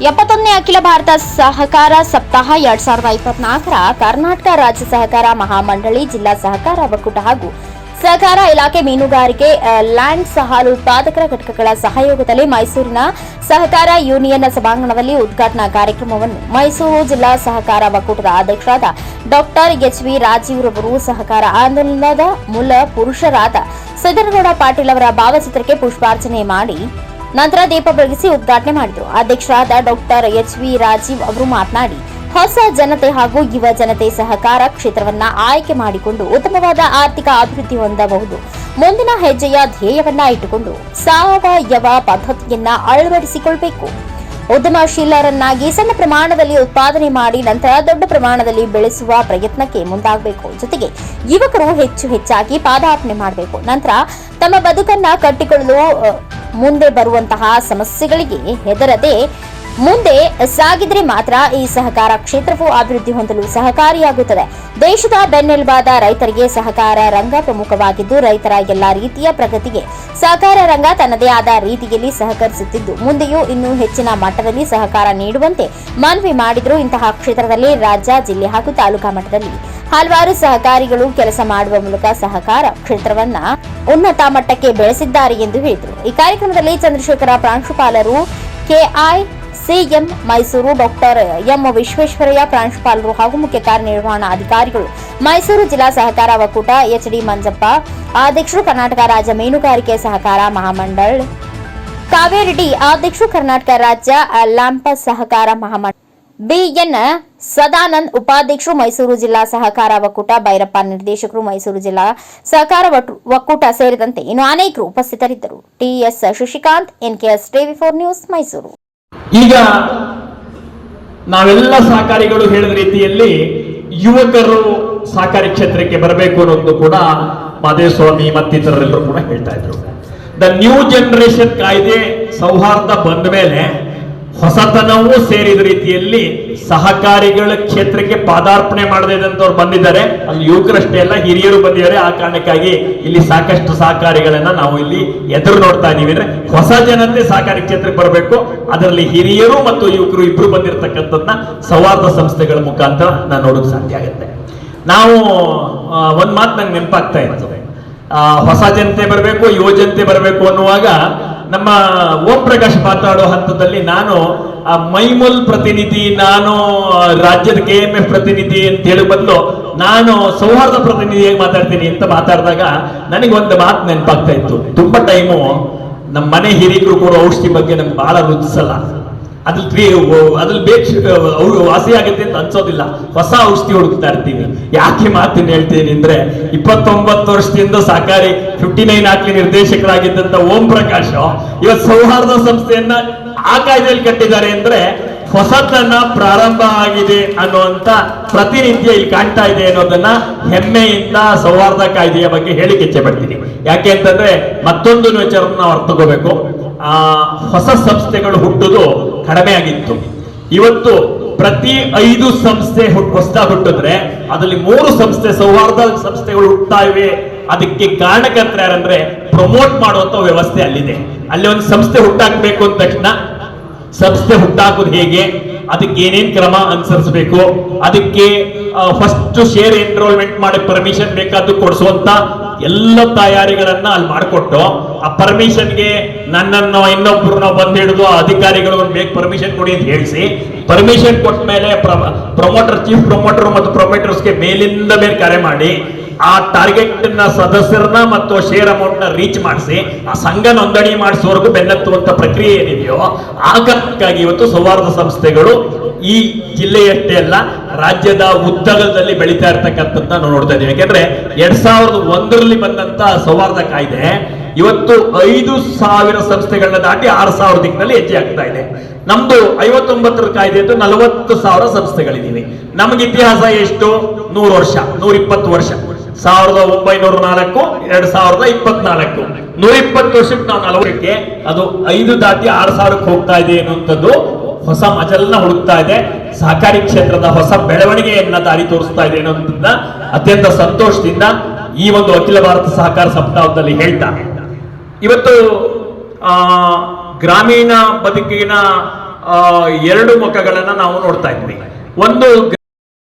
ಎಪ್ಪತ್ತೊಂದನೇ ಅಖಿಲ ಭಾರತ ಸಹಕಾರ ಸಪ್ತಾಹ ಎರಡ್ ಸಾವಿರದ ಇಪ್ಪತ್ನಾಲ್ಕರ ಕರ್ನಾಟಕ ರಾಜ್ಯ ಸಹಕಾರ ಮಹಾಮಂಡಳಿ ಜಿಲ್ಲಾ ಸಹಕಾರ ಒಕ್ಕೂಟ ಹಾಗೂ ಸಹಕಾರ ಇಲಾಖೆ ಮೀನುಗಾರಿಕೆ ಲ್ಯಾಂಡ್ ಹಾಲು ಉತ್ಪಾದಕರ ಘಟಕಗಳ ಸಹಯೋಗದಲ್ಲಿ ಮೈಸೂರಿನ ಸಹಕಾರ ಯೂನಿಯನ್ ಸಭಾಂಗಣದಲ್ಲಿ ಉದ್ಘಾಟನಾ ಕಾರ್ಯಕ್ರಮವನ್ನು ಮೈಸೂರು ಜಿಲ್ಲಾ ಸಹಕಾರ ಒಕ್ಕೂಟದ ಅಧ್ಯಕ್ಷರಾದ ಡಾಕ್ಟರ್ ಎಚ್ ವಿ ರಾಜೀವ್ ರವರು ಸಹಕಾರ ಆಂದೋಲನದ ಮೂಲ ಪುರುಷರಾದ ಸಿದ್ದನಗೌಡ ಪಾಟೀಲ್ ಅವರ ಭಾವಚಿತ್ರಕ್ಕೆ ಪುಷ್ಪಾರ್ಚನೆ ಮಾಡಿ ನಂತರ ದೀಪ ಬೆಳಗಿಸಿ ಉದ್ಘಾಟನೆ ಮಾಡಿದರು. ಅಧ್ಯಕ್ಷರಾದ ಡಾಕ್ಟರ್ ಎಚ್ ವಿ ರಾಜೀವ್ ಅವರು ಮಾತನಾಡಿ, ಹೊಸ ಜನತೆ ಹಾಗೂ ಯುವ ಜನತೆ ಸಹಕಾರ ಕ್ಷೇತ್ರವನ್ನ ಆಯ್ಕೆ ಮಾಡಿಕೊಂಡು ಉತ್ತಮವಾದ ಆರ್ಥಿಕ ಅಭಿವೃದ್ಧಿ ಹೊಂದಬಹುದು. ಮುಂದಿನ ಹೆಜ್ಜೆಯ ಧ್ಯೇಯವನ್ನ ಇಟ್ಟುಕೊಂಡು ಸಾವಯವ ಪದ್ಧತಿಯನ್ನ ಅಳವಡಿಸಿಕೊಳ್ಳಬೇಕು ಉದ್ಯಮಶೀಲರನ್ನಾಗಿ ಸಣ್ಣ ಪ್ರಮಾಣದಲ್ಲಿ ಉತ್ಪಾದನೆ ಮಾಡಿ ನಂತರ ದೊಡ್ಡ ಪ್ರಮಾಣದಲ್ಲಿ ಬೆಳೆಸುವ ಪ್ರಯತ್ನಕ್ಕೆ ಮುಂದಾಗಬೇಕು. ಜೊತೆಗೆ ಯುವಕರು ಹೆಚ್ಚು ಹೆಚ್ಚಾಗಿ ಪಾದಾರ್ಪಣೆ ಮಾಡಬೇಕು. ನಂತರ ತಮ್ಮ ಬದುಕನ್ನ ಕಟ್ಟಿಕೊಳ್ಳಲು ಮುಂದೆ ಬರುವಂತಹ ಸಮಸ್ಯೆಗಳಿಗೆ ಹೆದರದೆ ಮುಂದೆ ಸಾಗಿದ್ರೆ ಮಾತ್ರ ಈ ಸಹಕಾರ ಕ್ಷೇತ್ರವು ಅಭಿವೃದ್ಧಿ ಹೊಂದಲು ಸಹಕಾರಿಯಾಗುತ್ತದೆ. ದೇಶದ ಬೆನ್ನೆಲುಬಾದ ರೈತರಿಗೆ ಸಹಕಾರ ರಂಗ ಪ್ರಮುಖವಾಗಿದ್ದು, ರೈತರ ಎಲ್ಲಾ ರೀತಿಯ ಪ್ರಗತಿಗೆ ಸಹಕಾರ ರಂಗ ತನ್ನದೇ ಆದ ರೀತಿಯಲ್ಲಿ ಸಹಕರಿಸುತ್ತಿದ್ದು, ಮುಂದೆಯೂ ಇನ್ನೂ ಹೆಚ್ಚಿನ ಮಟ್ಟದಲ್ಲಿ ಸಹಕಾರ ನೀಡುವಂತೆ ಮನವಿ ಮಾಡಿದ್ರು ಇಂತಹ ಕ್ಷೇತ್ರದಲ್ಲಿ ರಾಜ್ಯ, ಜಿಲ್ಲೆ ಹಾಗೂ ತಾಲೂಕಾ ಮಟ್ಟದಲ್ಲಿ. ಹಲವಾರು ಸಹಕಾರಿಗಳು ಕೆಲಸ ಮಾಡುವ ಮೂಲಕ ಸಹಕಾರ ಕ್ಷೇತ್ರವನ್ನ ಉನ್ನತ ಮಟ್ಟಕ್ಕೆ ಬೆಳೆಸಿದ್ದಾರೆ ಎಂದು ಹೇಳಿದರು. ಈ ಕಾರ್ಯಕ್ರಮದಲ್ಲಿ ಚಂದ್ರಶೇಖರ ಪ್ರಾಂಶುಪಾಲರು KI CM Mysuru doctor M Visvesvaraya, ಪ್ರಾಂಶುಪಾಲರು ಹಾಗೂ ಮುಖ್ಯ ಕಾರ್ಯನಿರ್ವಹಣಾ ಅಧಿಕಾರಿಗಳು. ಮೈಸೂರು ಜಿಲ್ಲಾ ಸಹಕಾರ ಒಕ್ಕೂಟ ಎಚ್ಡಿ ಮಂಜಪ್ಪ, ಅಧ್ಯಕ್ಷರು ಕರ್ನಾಟಕ ರಾಜ್ಯ ಮೀನುಗಾರಿಕೆ ಸಹಕಾರ ಮಹಾಮಂಡಳ ಕಾವೇರಿ ಅಧ್ಯಕ್ಷರು ಕರ್ನಾಟಕ ರಾಜ್ಯ ಲ್ಯಾಂಪ ಸಹಕಾರ ಮಹಾಮಂಡಳ. ಬಿಎನ್ ಸದಾನಂದ್ ಉಪಾಧ್ಯಕ್ಷರು ಮೈಸೂರು ಜಿಲ್ಲಾ ಸಹಕಾರ ಒಕ್ಕೂಟ ಭೈರಪ್ಪ ನಿರ್ದೇಶಕರು ಮೈಸೂರು ಜಿಲ್ಲಾ ಸಹಕಾರ ಒಕ್ಕೂಟ ಸೇರಿದಂತೆ ಇನ್ನು ಅನೇಕರು ಉಪಸ್ಥಿತರಿದ್ದರು. TS Shashikanth NKS TV four news Mysuru. ಈಗ ನಾವೆಲ್ಲ ಸಹಕಾರಿಗಳು ಹೇಳಿದ ರೀತಿಯಲ್ಲಿ ಯುವಕರು ಸಹಕಾರಿ ಕ್ಷೇತ್ರಕ್ಕೆ ಬರಬೇಕು ಅನ್ನೋದು ಕೂಡ ಮಾದೇಸ್ವಾಮಿ ಮತ್ತಿತರರೆಲ್ಲರೂ ಕೂಡ ಹೇಳ್ತಾ ಇದ್ರು. ದ ನ್ಯೂ ಜನರೇಷನ್ ಕಾಯ್ದೆ ಸೌಹಾರ್ದ ಬಂದ ಮೇಲೆ ಹೊಸತನವೂ ಸೇರಿದ ರೀತಿಯಲ್ಲಿ ಸಹಕಾರಿಗಳ ಕ್ಷೇತ್ರಕ್ಕೆ ಪಾದಾರ್ಪಣೆ ಮಾಡದಿದ್ದಂಥವ್ರು ಬಂದಿದ್ದಾರೆ. ಅಲ್ಲಿ ಯುವಕರಷ್ಟೇ ಅಲ್ಲ, ಹಿರಿಯರು ಬಂದಿದ್ದಾರೆ. ಆ ಕಾರಣಕ್ಕಾಗಿ ಇಲ್ಲಿ ಸಾಕಷ್ಟು ಸಹಕಾರಿಗಳನ್ನ ನಾವು ಇಲ್ಲಿ ಎದುರು ನೋಡ್ತಾ ಇದ್ದೀವಿ. ಅಂದ್ರೆ ಹೊಸ ಜನತೆ ಸಹಕಾರಿ ಕ್ಷೇತ್ರಕ್ಕೆ ಬರಬೇಕು. ಅದರಲ್ಲಿ ಹಿರಿಯರು ಮತ್ತು ಯುವಕರು ಇಬ್ರು ಬಂದಿರತಕ್ಕಂಥದ್ದನ್ನ ಸೌಹಾರ್ದ ಸಂಸ್ಥೆಗಳ ಮುಖಾಂತರ ನಾನು ನೋಡೋಕೆ ಸಾಧ್ಯ ಆಗುತ್ತೆ. ನಾವು ಒಂದ್ ಮಾತು ನಂಗೆ ನೆನಪಾಗ್ತಾ ಇರ್ತದೆ ಹೊಸ ಜನತೆ ಬರಬೇಕು, ಯುವ ಜನತೆ ಬರಬೇಕು ಅನ್ನುವಾಗ ನಮ್ಮ ಓಂ ಪ್ರಕಾಶ್ ಮಾತಾಡೋ ಹಂತದಲ್ಲಿ ನಾನು, ಆ, ಮೈಮೂಲ್ ಪ್ರತಿನಿಧಿ, ನಾನು ರಾಜ್ಯದ ಕೆ ಎಂ ಎಫ್ ಪ್ರತಿನಿಧಿ ಅಂತ ಹೇಳಿ ಬದಲು ನಾನು ಸೌಹಾರ್ದ ಪ್ರತಿನಿಧಿಯಾಗಿ ಮಾತಾಡ್ತೀನಿ ಅಂತ ಮಾತಾಡಿದಾಗ ನನಗೆ ಒಂದು ಮಾತು ನೆನಪಾಗ್ತಾ ಇತ್ತು. ತುಂಬಾ ಟೈಮು ನಮ್ಮ ಮನೆ ಹಿರಿಯರು ಕೂಡ ಔಷಧಿ ಬಗ್ಗೆ ನಮ್ಗೆ ಬಹಳ ರುಚಿಸಲ್ಲ. ಅದ್ರಲ್ಲಿ ಅದ್ರಲ್ಲಿ ಬೇಕ್ಷ ವಾಸಿ ಆಗುತ್ತೆ ಅಂತ ಅನ್ಸೋದಿಲ್ಲ. ಹೊಸ ಔಷಧಿ ಹುಡುಕ್ತಾ ಇರ್ತೀವಿ. ಯಾಕೆ ಮಾತಿನ ಹೇಳ್ತೀನಿ ಅಂದ್ರೆ, ಇಪ್ಪತ್ತೊಂಬತ್ತು ವರ್ಷದಿಂದ ಸಹಕಾರಿ ಫಿಫ್ಟಿ ನೈನ್ ಹಾಕ್ಲಿ ನಿರ್ದೇಶಕರಾಗಿದ್ದಂತ ಓಂ ಪ್ರಕಾಶ್ ಇವತ್ತು ಸೌಹಾರ್ದ ಸಂಸ್ಥೆಯನ್ನ ಆ ಕಾಯ್ದೆಯಲ್ಲಿ ಕಟ್ಟಿದ್ದಾರೆ ಅಂದ್ರೆ, ಹೊಸತನ ಪ್ರಾರಂಭ ಆಗಿದೆ ಅನ್ನುವಂತ ಪ್ರತಿನಿತ್ಯ ಇಲ್ಲಿ ಕಾಣ್ತಾ ಇದೆ ಅನ್ನೋದನ್ನ ಹೆಮ್ಮೆಯಿಂದ ಸೌಹಾರ್ದ ಕಾಯ್ದೆಯ ಬಗ್ಗೆ ಹೇಳಿಕೆ ಪಡ್ತೀನಿ. ಯಾಕೆ ಅಂತಂದ್ರೆ, ಮತ್ತೊಂದು ವಿಚಾರ ನಾವು ಅರ್ಥ ತಗೋಬೇಕು ಆ, ಹೊಸ ಸಂಸ್ಥೆಗಳು ಹುಟ್ಟುದು ಕಡಿಮೆ ಆಗಿತ್ತು. ಇವತ್ತು ಪ್ರತಿ ಐದು ಸಂಸ್ಥೆ ಹೊಸದಾಗಿ ಹುಟ್ಟಿದ್ರೆ ಅದರಲ್ಲಿ ಮೂರು ಸಂಸ್ಥೆ ಸೌಹಾರ್ದ ಸಂಸ್ಥೆಗಳು ಹುಟ್ಟುತ್ತಾ ಇವೆ. ಅದಕ್ಕೆ ಕಾರಣಕರ್ತರ ಯಾರಂದ್ರೆ ಪ್ರಮೋಟ್ ಮಾಡುವಂತ ವ್ಯವಸ್ಥೆ ಅಲ್ಲಿದೆ. ಅಲ್ಲಿ ಒಂದು ಸಂಸ್ಥೆ ಹುಟ್ಟಾಕ್ಬೇಕು ಅಂದ ತಕ್ಷಣ ಸಂಸ್ಥೆ ಹುಟ್ಟಾಕೋದು ಹೇಗೆ? ಅದಕ್ಕೆ ಏನೇನ್ ಕ್ರಮ ಅನುಸರಿಸಬೇಕು? ಅದಕ್ಕೆ ಫಸ್ಟ್ ಶೇರ್ ಎನ್ರೋಲ್ಮೆಂಟ್ ಮಾಡಿ ಪರ್ಮಿಷನ್ ಬೇಕಾದ್ದು ಕೊಡಿಸುವಂತ ಎಲ್ಲ ತಯಾರಿಗಳನ್ನ ಅಲ್ಲಿ ಮಾಡಿಕೊಟ್ಟು, ಆ ಪರ್ಮಿಷನ್ಗೆ ನನ್ನನ್ನು ಇನ್ನೊಬ್ಬರನ್ನ ಬಂದು ಹಿಡಿದು ಅಧಿಕಾರಿಗಳು ಬೇಗ ಪರ್ಮಿಷನ್ ಕೊಡಿ ಅಂತ ಹೇಳಿಸಿ. ಪರ್ಮಿಷನ್ ಕೊಟ್ಟ ಮೇಲೆ ಪ್ರಮೋಟರ್ ಚೀಫ್ ಪ್ರಮೋಟರ್ ಮತ್ತು ಪ್ರೊಮೋಟರ್ಸ್ಗೆ ಮೇಲಿಂದ ಮೇಲೆ ಕರೆ ಮಾಡಿ, ಆ ಟಾರ್ಗೆಟ್ನ ಸದಸ್ಯರನ್ನ ಮತ್ತು ಶೇರ್ ಅಮೌಂಟ್ನ ರೀಚ್ ಮಾಡಿಸಿ, ಆ ಸಂಘ ನೋಂದಣಿ ಮಾಡಿಸುವವರೆಗೂ ಬೆನ್ನತ್ತುವಂತ ಪ್ರಕ್ರಿಯೆ ಏನಿದೆಯೋ, ಆ ಕಾರಣಕ್ಕಾಗಿ ಇವತ್ತು ಸೌಹಾರ್ದ ಸಂಸ್ಥೆಗಳು ಈ ಜಿಲ್ಲೆಯಷ್ಟೇ ಅಲ್ಲ, ರಾಜ್ಯದ ಉದ್ದಗಲದಲ್ಲಿ ಬೆಳೀತಾ ಇರ್ತಕ್ಕಂಥದ್ದನ್ನ ನಾವು ನೋಡ್ತಾ ಇದ್ದೀವಿ. ಯಾಕೆಂದ್ರೆ ಎರಡ್ ಸಾವಿರದ ಒಂದರಲ್ಲಿ ಬಂದಂತ ಸೌಹಾರ್ದ ಕಾಯ್ದೆ ಇವತ್ತು ಐದು ಸಾವಿರ ಸಂಸ್ಥೆಗಳನ್ನ ದಾಟಿ ಆರು ಸಾವಿರ ದಿಕ್ಕಿನಲ್ಲಿ ಹೆಜ್ಜೆ ಆಗ್ತಾ ಇದೆ. ನಮ್ದು ಐವತ್ತೊಂಬತ್ತರ ಕಾಯ್ದೆ ಅಂತ ನಲವತ್ತು ಸಾವಿರ ಸಂಸ್ಥೆಗಳಿದ್ದೀವಿ ನಮ್ಗೆ ಇತಿಹಾಸ ಎಷ್ಟು? ನೂರು ವರ್ಷ ನೂರ ಇಪ್ಪತ್ತು ವರ್ಷ. ಸಾವಿರದ ಒಂಬೈನೂರ ನಾಲ್ಕು, ಎರಡ್ ಸಾವಿರದ ಇಪ್ಪತ್ನಾಲ್ಕು. ನೂರ ಇಪ್ಪತ್ತು ವರ್ಷಕ್ಕೆ ನಾವು ನಲವತ್ತಕ್ಕೆ ಅದು ಐದು ದಾಟಿ ಆರು ಸಾವಿರಕ್ಕೆ ಹೋಗ್ತಾ ಇದೆ ಅನ್ನುವಂಥದ್ದು ಹೊಸ ಮಜಲನ್ನ ಹುಡುಕ್ತಾ ಇದೆ. ಸಹಕಾರಿ ಕ್ಷೇತ್ರದ ಹೊಸ ಬೆಳವಣಿಗೆಯನ್ನ ದಾರಿ ತೋರಿಸ್ತಾ ಇದೆ ಅನ್ನೋದನ್ನ ಅತ್ಯಂತ ಸಂತೋಷದಿಂದ ಈ ಒಂದು ಅಖಿಲ ಭಾರತ ಸಹಕಾರ ಸಪ್ತಾಹದಲ್ಲಿ ಹೇಳ್ತಾ. ಇವತ್ತು, ಆ, ಗ್ರಾಮೀಣ ಬದುಕಿನ ಎರಡು ಮುಖಗಳನ್ನ ನಾವು ನೋಡ್ತಾ ಇದ್ವಿ. ಒಂದು